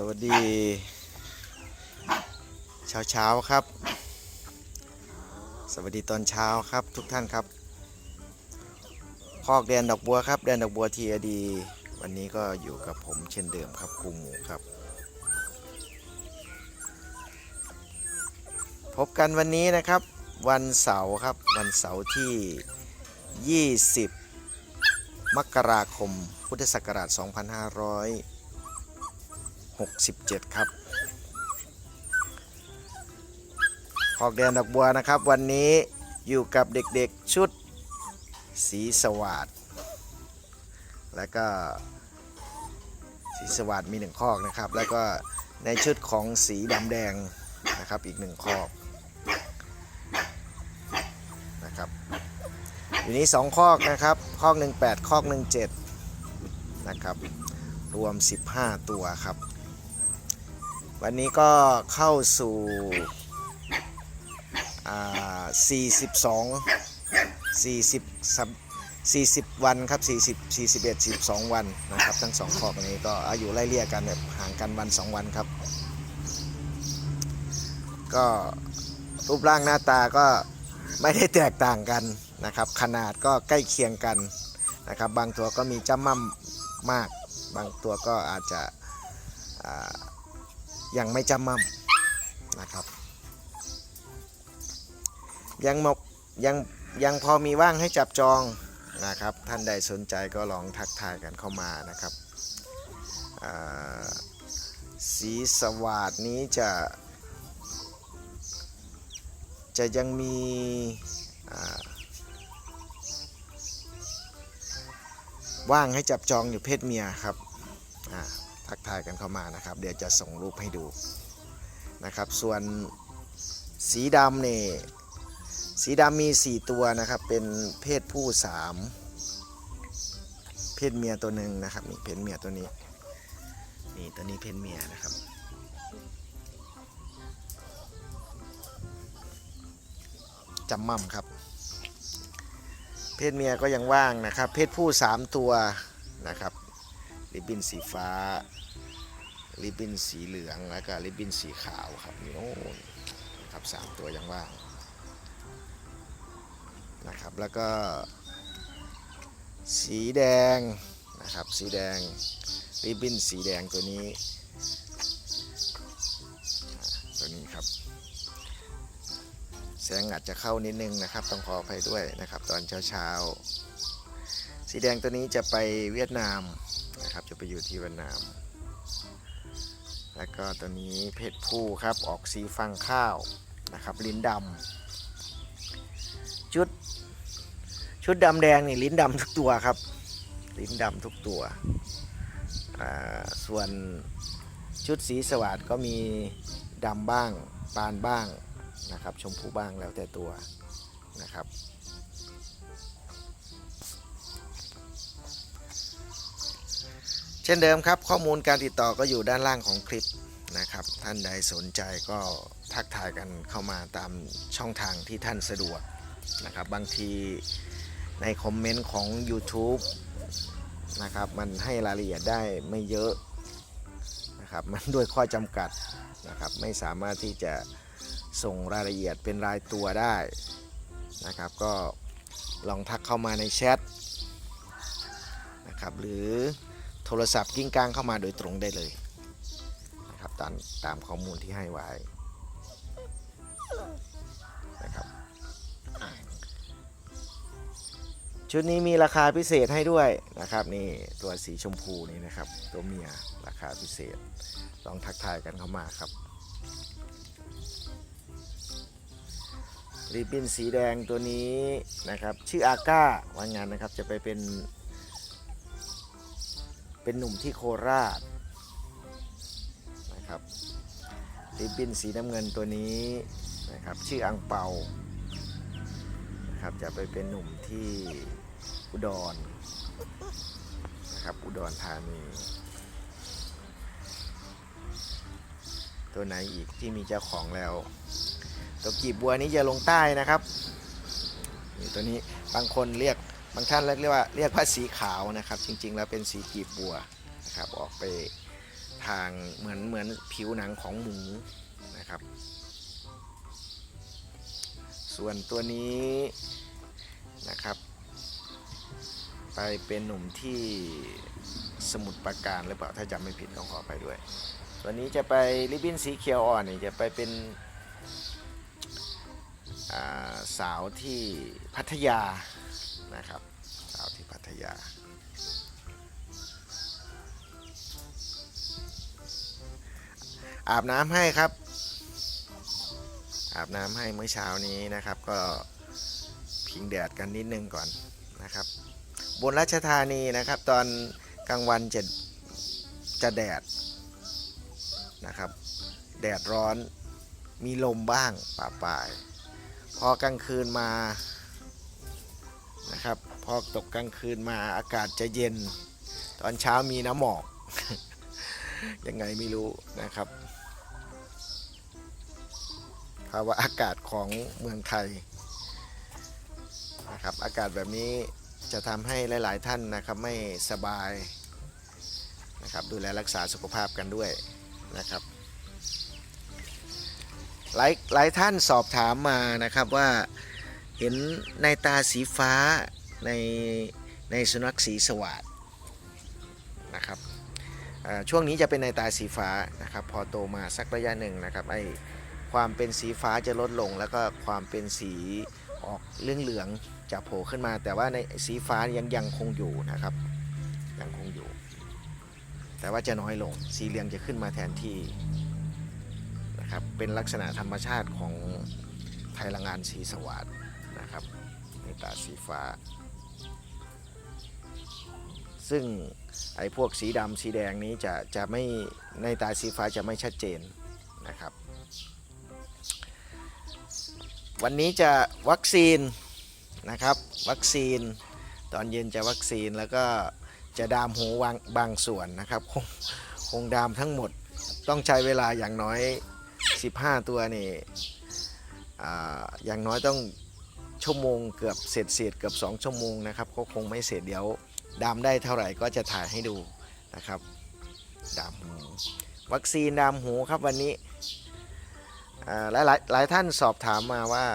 สวัสดี เช้าเช้าๆครับ สวัสดีตอนเช้าครับทุกท่านครับ พอกแดนดอกบัวครับ แดนดอกบัวทีอดี วันนี้ก็อยู่กับผมเช่นเดิมครับครูหมูครับ พบกันวันนี้นะครับ วันเสาร์ครับวันเสาร์ที่ 20 มกราคมพุทธศักราช 2567 ครับหอกแดนดอกบัวนะครับ วันนี้อยู่กับเด็กๆชุดสีสวัสดแล้วก็สีสวัสดมีหนึ่งคอกนะครับ แล้วก็ในชุดของสีดำแดงนะครับอีกหนึ่งคอกนะครับอยู่นี้สองคอกนะครับคอกหนึ่งแปดคอกหนึ่งเจ็ดนะครับรวม 15 ตัวครับ วันนี้ก็เข้าสู่ 42 40สั40 วันครับ 40 41 42 วันนะครับ ทั้งสองคอกนี้ก็อายุไล่เลี่ยกันแบบห่างกันวัน 2 วันครับ ก็รูปร่างหน้าตาก็ไม่ได้แตกต่างกันนะครับ ขนาดก็ใกล้เคียงกันนะครับ บางตัวก็มีจ้ำม่ำมาก บางตัวก็อาจจะ ยังไม่จำมั่มนะครับ ยังมกยังยังพอมีว่างให้จับจองนะครับ ท่านใดสนใจก็ลองทักทายกันเข้ามานะครับสีสวัสดนี้จะจะยังมีว่างให้จับจองอยู่เพศเมียครับอ่า ทักทายกันเข้ามานะครับ เดี๋ยวจะส่งรูปให้ดูนะครับ ส่วนสีดำเนี่ยสีดำมี 4 ตัวนะครับ เป็นเพศผู้ 3 เพศเมียตัวหนึ่งนะครับนี่เพศเมียตัวนี้นี่ตัวนี้เพศเมียนะครับจำมั่มครับ เพศเมียก็ยังว่างนะครับ เพศผู้ 3 ตัวนะครับ ริบบิ้นสีฟ้า ริบบิ้นสีเหลือง แล้วก็ริบบิ้นสีขาวครับนี่โอ้นครับสามตัวยังว่างนะครับ แล้วก็ สีแดงนะครับ สีแดง ริบบิ้นสีแดงตัวนี้ตัวนี้ครับ แสงอาจจะเข้านิดนึงนะครับ ต้องขออภัยด้วยนะครับ ตอนเช้าๆสีแดงตัวนี้จะไปเวียดนาม ไปอยู่ที่เวียดนาม แล้วก็ตัวนี้เพศผู้ครับออกสีฟังข้าวนะครับ ลิ้นดำชุดชุดดำแดงนี่ลิ้นดำทุกตัวครับ ลิ้นดำทุกตัว ส่วนชุดสีสวัสดก็มีดำบ้างปานบ้างนะครับ ชมพูบ้างแล้วแต่ตัวนะครับ เช่นเดิมครับข้อมูลการติดต่อก็อยู่ด้านล่างของคลิปนะครับ ท่านใดสนใจก็ทักทายกันเข้ามาตามช่องทางที่ท่านสะดวกนะครับบางทีในคอมเมนต์ของ YouTube นะครับมันให้รายละเอียดได้ไม่เยอะนะครับมันด้วยข้อจำกัดนะครับไม่สามารถที่จะส่งรายละเอียดเป็นรายตัวได้นะครับ ก็ลองทักเข้ามาในแชทนะครับหรือ โทรศัพท์กิ้งก้างเข้ามาโดยตรงได้เลยนะครับตามตามข้อมูลที่ให้ไว้นะครับชุดนี้มีราคาพิเศษให้ด้วยนะครับนี่ตัวสีชมพูนี่นะครับ ตัวเมียราคาพิเศษลองทักทายกันเข้ามาครับริบบิ้นสีแดงตัวนี้นะครับ ชื่ออาก้าวันงานนะครับจะไปเป็น เป็นหนุ่มที่โคราชนะครับริบบิ้นสีน้ำเงินตัวนี้นะครับชื่ออังเปานะครับจะไปเป็นหนุ่มที่อุดรนะครับอุดรธานีตัวไหนอีกที่มีเจ้าของแล้ว ตัวกีบบัวนี้จะลงใต้นะครับนี่ตัวนี้บางคนเรียก บางท่านเรียกว่าเรียกว่าสีขาวนะครับ จริง ๆ แล้วเป็นสีกีบบัวนะครับออกไปทางเหมือนเหมือนผิวหนังของหมูนะครับ ส่วนตัวนี้นะครับ ไปเป็นหนุ่มที่สมุดประการหรือเปล่าถ้าจำไม่ผิดต้องขอไปด้วย ตัวนี้จะไปริบบิ้นสีเขียวอ่อนนี่จะไปเป็นาสาวที่พัทยา นะครับสาวที่พัทยา อาบน้ำให้ครับ อาบน้ำให้เมื่อเช้านี้นะครับ ก็พิงแดดกันนิดนึงก่อนนะครับ บนราชธานีนะครับ ตอนกลางวันจะจะแดดนะครับ แดดร้อนมีลมบ้างป่าปลาย พอกลางคืนมา นะครับ พอตกกลางคืนมาอากาศจะเย็น ตอนเช้ามีน้ำหมอก ยังไงไม่รู้นะครับภาวะอากาศของเมืองไทยนะครับ อากาศแบบนี้จะทำให้หลาย ๆ ท่านนะครับไม่สบายนะครับดูแลรักษาสุขภาพกันด้วยนะครับหลายหลายท่านสอบถามมานะครับว่า เห็นในตาสีฟ้าในในสุนัขสีสวัสดนะครับช่วงนี้จะเป็นในตาสีฟ้านะครับ พอโตมาสักระยะหนึ่งนะครับไอความเป็นสีฟ้าจะลดลง แล้วก็ความเป็นสีออกเรื่องเหลืองจะโผล่ขึ้นมา แต่ว่าในสีฟ้ายังยังคงอยู่นะครับยังคงอยู่ แต่ว่าจะน้อยลงสีเหลืองจะขึ้นมาแทนที่นะครับเป็นลักษณะธรรมชาติของไทยละงานสีสวัสด นะครับในตาสีฟ้า ซึ่งไอ้พวกสีดำสีแดงนี้จะจะไม่ในตาสีฟ้าจะไม่ชัดเจนนะครับ วันนี้จะวัคซีนนะครับ วัคซีน ตอนเย็นจะวัคซีนแล้วก็จะดามหูวางบางส่วนนะครับ คงคงดามทั้งหมดต้องใช้เวลาอย่างน้อย 15 ตัวนี่ออย่างน้อยต้อง ชั่วโมงเกือบเสร็จเสร็จเกือบ 2 ชั่วโมงนะครับก็คงไม่เสร็จเดี๋ยวดามได้เท่าไหร่ก็จะถ่ายให้ดูนะครับ ดามหูวัคซีนดามหูครับวันนี้หลายหลายหลายท่านสอบถามมาว่า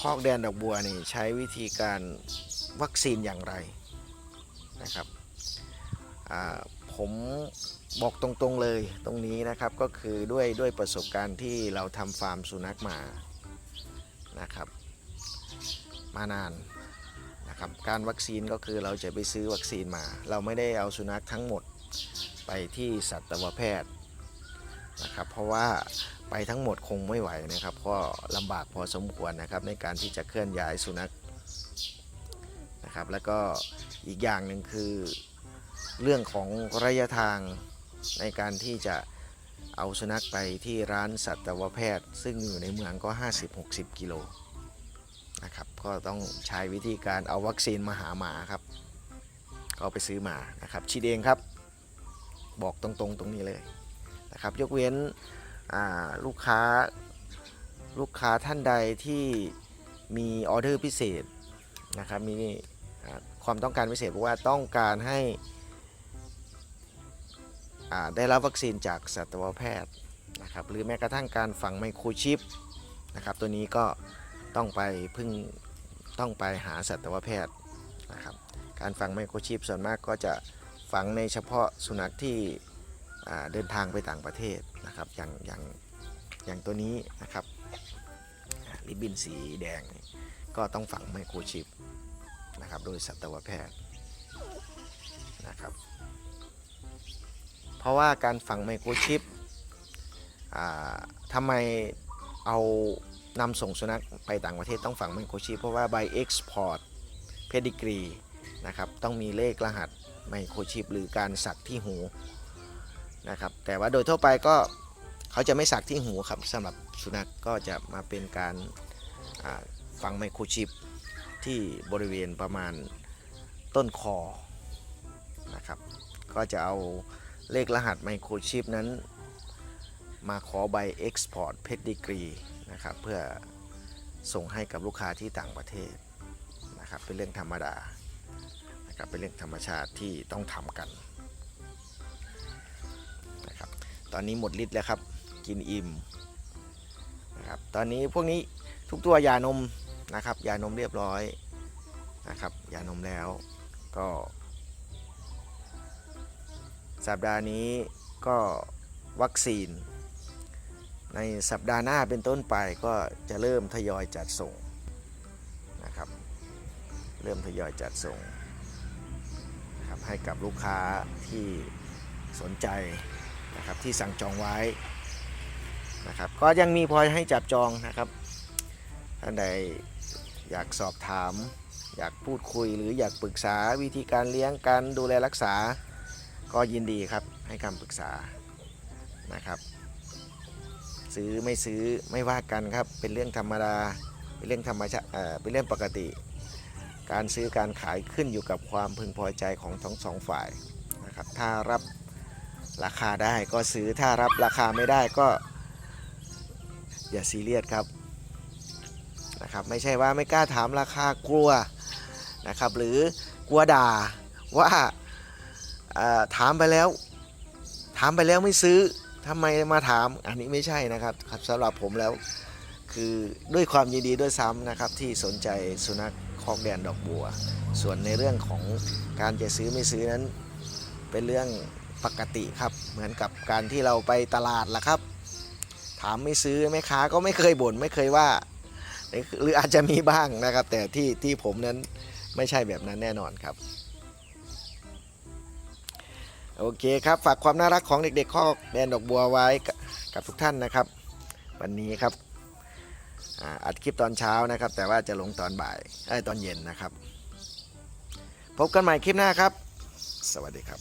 คอกแดนดอกบัวนี่ใช้วิธีการวัคซีนอย่างไรนะครับผมบอกตรงๆเลยตรงนี้นะครับก็คือด้วยด้วยประสบการณ์ที่เราทำฟาร์มสุนัขมานะครับ มานานนะครับการวัคซีนก็คือเราจะไปซื้อวัคซีนมา เราไม่ได้เอาสุนัขทั้งหมดไปที่สัตวแพทย์นะครับเพราะว่าไปทั้งหมดคงไม่ไหวนะครับก็ลำบากพอสมควรนะครับในการที่จะเคลื่อนย้ายสุนัขนะครับแล้วก็อีกอย่างหนึ่งคือเรื่องของระยะทางในการที่จะเอาสุนัขไปที่ร้านสัตวแพทย์ ซึ่งอยู่ในเมืองก็ 50-60 กิโล นะครับ ก็ต้องใช้วิธีการเอาวัคซีนมาหาหมาครับ ก็ไปซื้อมานะครับฉีดเองครับ บอกตรงๆตรงนี้เลยนะครับ ยกเว้นลูกค้าลูกค้าท่านใดที่มีออเดอร์พิเศษนะครับมีความต้องการพิเศษเพราะว่าต้องการให้ได้รับวัคซีนจากสัตวแพทย์นะครับหรือแม้กระทั่งการฝังไมโครชิปนะครับตัวนี้ก็ ต้องไปพึ่งต้องไปหาสัตวแพทย์นะครับ การฝังไมโครชิปส่วนมากก็จะฝังในเฉพาะสุนัขที่เดินทางไปต่างประเทศนะครับ อย่างอย่างอย่างตัวนี้นะครับริบบินสีแดงก็ต้องฝังไมโครชิปนะครับโดยสัตวแพทย์นะครับ เพราะว่าการฝังไมโครชิปทำไมเอา นำส่งสุนัขไปต่างประเทศต้องฝังไมโครชิปเพราะว่าใบเอ็กซ์พอร์ตเพดิกรีนะครับต้องมีเลขรหัสไมโครชิปหรือการสักที่หูนะครับแต่ว่าโดยทั่วไปก็เขาจะไม่สักที่หูครับสำหรับสุนัขก็จะมาเป็นการฝังไมโครชิปที่บริเวณประมาณต้นคอนะครับก็จะเอาเลขรหัสไมโครชิปนั้น มาขอใบ Export Pedigree นะครับ เพื่อส่งให้กับลูกค้าที่ต่างประเทศนะครับ เป็นเรื่องธรรมดานะครับเป็นเรื่องธรรมชาติที่ต้องทำกันนะครับ ตอนนี้หมดฤทธิ์แล้วครับ กินอิ่มนะครับตอนนี้พวกนี้ทุกตัวยานมนะครับ ยานมเรียบร้อยนะครับ ยานมแล้วก็สัปดาห์นี้ก็วัคซีน ในสัปดาห์หน้าเป็นต้นไปก็จะเริ่มทยอยจัดส่งนะครับ เริ่มทยอยจัดส่งนะครับให้กับลูกค้าที่สนใจนะครับที่สั่งจองไว้นะครับก็ยังมีพอให้จับจองนะครับท่านใดอยากสอบถาม อยากพูดคุยหรืออยากปรึกษาวิธีการเลี้ยงการดูแลรักษา ก็ยินดีครับให้คำปรึกษานะครับ ซื้อไม่ซื้อไม่ว่ากันครับ เป็นเรื่องธรรมดา เป็นเรื่องธรรมชาติเอ่อเป็นเรื่องปกติ การซื้อการขายขึ้นอยู่กับความพึงพอใจของทั้งสองฝ่ายนะครับ ถ้ารับราคาได้ก็ซื้อ ถ้ารับราคาไม่ได้ก็ อย่าซีเรียสครับนะครับ ไม่ใช่ว่าไม่กล้าถามราคากลัวนะครับ หรือกลัวด่าว่าถามไปแล้ว ถามไปแล้วไม่ซื้อ ทำไมมาถามอันนี้ไม่ใช่นะครับครับสำหรับผมแล้วคือด้วยความยินดีด้วยซ้ำนะครับที่สนใจสุนัขคอกแดนดอกบัว ส่วนในเรื่องของการจะซื้อไม่ซื้อนั้น เป็นเรื่องปกติครับเหมือนกับการที่เราไปตลาดล่ะครับ ถามไม่ซื้อแม่ค้าก็ไม่เคยบ่นไม่เคยว่า หรืออาจจะมีบ้างนะครับ แต่ที่ที่ผมนั้นไม่ใช่แบบนั้นแน่นอนครับ โอเคครับ ฝากความน่ารักของเด็กๆข้อแดนดอกบัวไว้กับทุกท่านนะครับ วันนี้ครับอัดคลิปตอนเช้านะครับ แต่ว่าจะลงตอนบ่ายไอ้ยตอนเย็นนะครับ พบกันใหม่คลิปหน้าครับ สวัสดีครับ